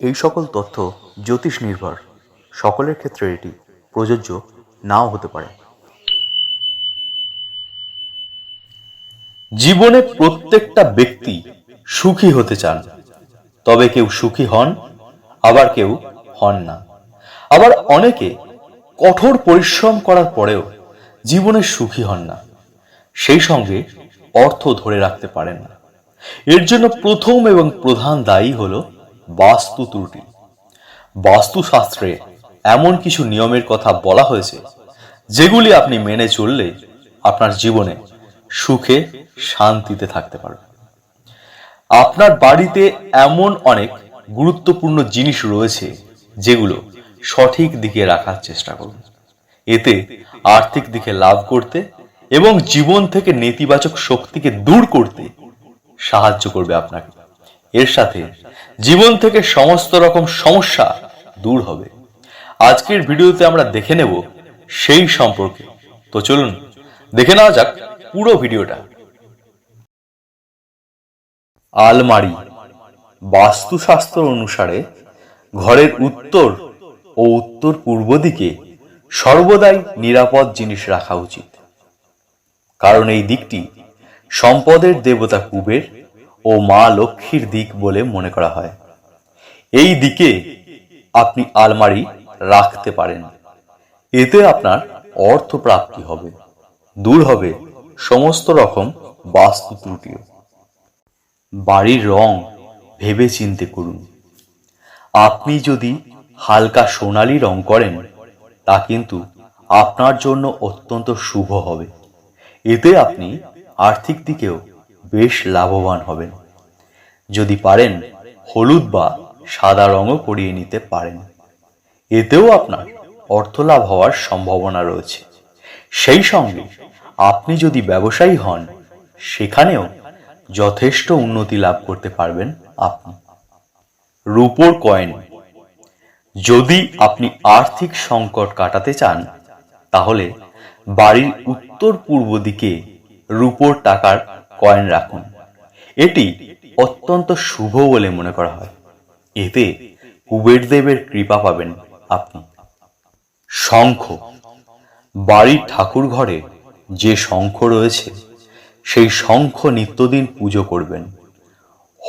এই সকল তথ্য জ্যোতিষ নির্ভর। সকলের ক্ষেত্রে এটি প্রযোজ্য নাও হতে পারে। জীবনে প্রত্যেকটা ব্যক্তি সুখী হতে চান। তবে কেউ সুখী হন, আবার কেউ হন না। আবার অনেকে কঠোর পরিশ্রম করার পরেও জীবনে সুখী হন না। সেই সঙ্গে অর্থ ধরে রাখতে পারেন না। এর জন্য প্রথম এবং প্রধান দায়ী হলো বাস্তু ত্রুটি। বাস্তুশাস্ত্রে এমন কিছু নিয়মের কথা বলা হয়েছে, যেগুলি আপনি মেনে চললে আপনার জীবনে সুখে শান্তিতে থাকতে পারবেন। আপনার বাড়িতে এমন অনেক গুরুত্বপূর্ণ জিনিস রয়েছে, যেগুলো সঠিক দিকে রাখার চেষ্টা করুন। এতে আর্থিক দিকে লাভ করতে এবং জীবন থেকে নেতিবাচক শক্তিকে দূর করতে সাহায্য করবে আপনাকে। এর সাথে জীবন থেকে সমস্ত রকম সমস্যা দূর হবে। আজকের ভিডিওতে আমরা দেখে নেব সেই সম্পর্কে। তো চলুন, দেখে নেওয়া যাক পুরো ভিডিওটা। আলমারি বাস্তুশাস্ত্র অনুসারে ঘরের উত্তর ও উত্তর পূর্ব দিকে সর্বদাই নিরাপদ জিনিস রাখা উচিত। কারণ এই দিকটি সম্পদের দেবতা কুবের ও মা লক্ষ্মীর দিক বলে মনে করা হয়। এই দিকে আপনি আলমারি রাখতে পারেন। এতে আপনার অর্থ প্রাপ্তি হবে, দূর হবে সমস্ত রকম বাস্তু ত্রুটিও। বাড়ির রং ভেবে চিনতে করুন। আপনি যদি হালকা সোনালি রং করেন, তা কিন্তু আপনার জন্য অত্যন্ত শুভ হবে। এতে আপনি আর্থিক দিকেও বেশ লাভবান হবেন। যদি পারেন, হলুদ বা সাদা রঙও করিয়ে নিতে পারেন। এতেও আপনার অর্থ লাভ হওয়ার সম্ভাবনা রয়েছে। সেই সঙ্গে আপনি যদি ব্যবসায়ী হন, সেখানেও যথেষ্ট উন্নতি লাভ করতে পারবেন আপনি। রূপোর কয়েন, যদি আপনি আর্থিক সংকট কাটাতে চান, তাহলে বাড়ির উত্তর পূর্ব দিকে রূপোর টাকার কয়েন রাখুন। এটি অত্যন্ত শুভ বলে মনে করা হয়। এতে কুবের দেবের কৃপা পাবেন আপনি। শঙ্খ। বাড়ির ঠাকুর ঘরে যে শঙ্খ রয়েছে, সেই শঙ্খ নিত্যদিন পুজো করবেন।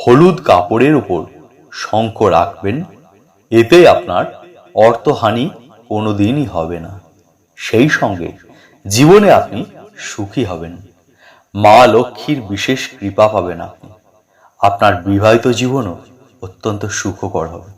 হলুদ কাপড়ের উপর শঙ্খ রাখবেন। এতে আপনার অর্থহানি কোনোদিনই হবে না। সেই সঙ্গে জীবনে আপনি সুখী হবেন। মা লক্ষ্মীর বিশেষ কৃপা পাবেন আপনি আপনার বিবাহিত জীবনও অত্যন্ত সুখকর হবে।